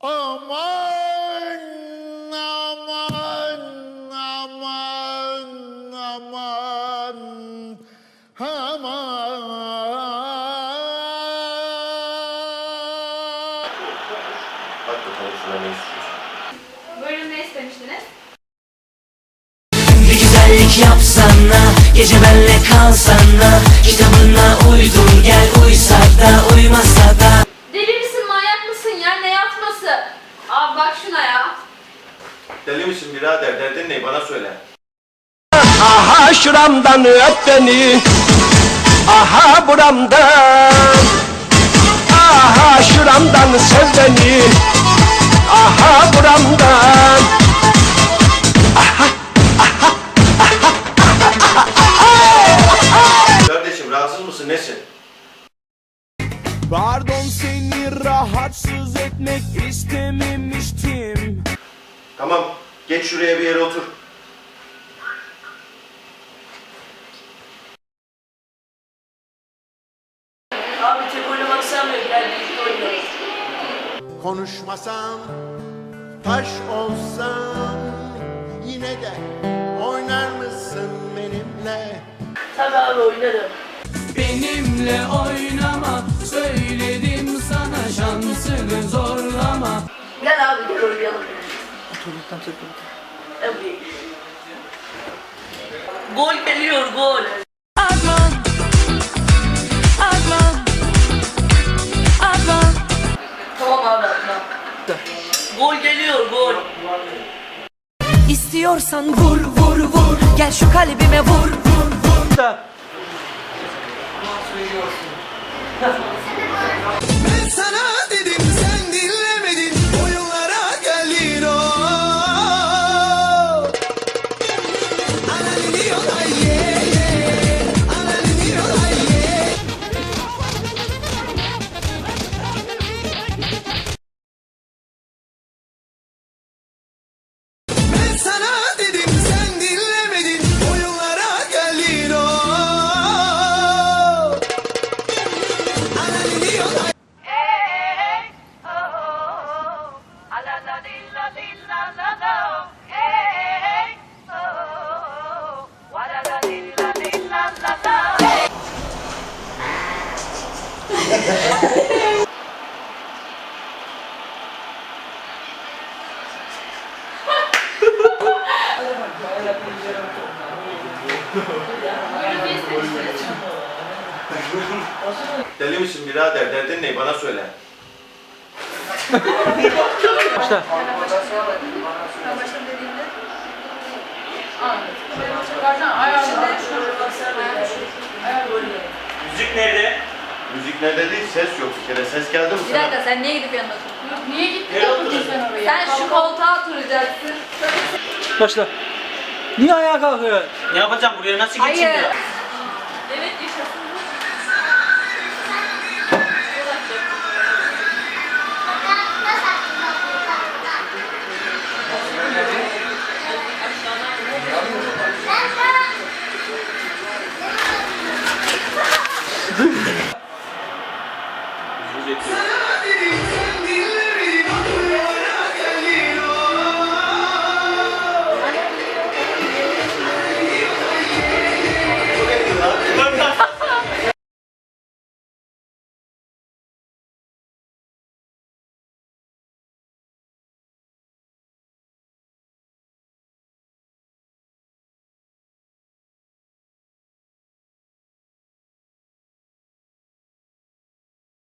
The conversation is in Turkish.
aman aman aman aman aman aman. Bir güzellik yapsana, gece benle kalsana, kitabına Birader? Derdin ne? Bana söyle. Aha şuramdan öp beni Aha buramdan Aha şuramdan sev beni Aha buramdan Kardeşim rahatsız mısın? Nesin? Pardon seni rahatsız etmek istememiştim Tamam. Geç şuraya bir yere otur. Abi tek oynamak sevmiyorum. Gel birlikte oynayalım. Konuşmasam, taş olsam yine de oynar mısın benimle? Tabii abi oynarım. Benimle oynama Söyledim sana şansını zorlama Gel abi gel oynayalım. Oturduktan takıldı. Evet. Gol geliyor gol. Adnan Adnan Adnan Tamam abi atma. Gol geliyor gol. İstiyorsan vur vur vur Gel şu kalbime vur vur vur Ben Deli misin birader? Derdin ne? Bana söyle. Müzik nerede? Müzik nerede değil? Ses yok bir kere. Ses geldi mi Bir sana? dakika sen niye gidip yanına oturuyorsun? Niye gittin Nereye oturuyorsun? sen oraya? Sen şu koltuğa oturacaksın. Başla Niye ayağa kalkıyor? Ne yapacağım buraya nasıl Hayır. geçeyim ya? Evet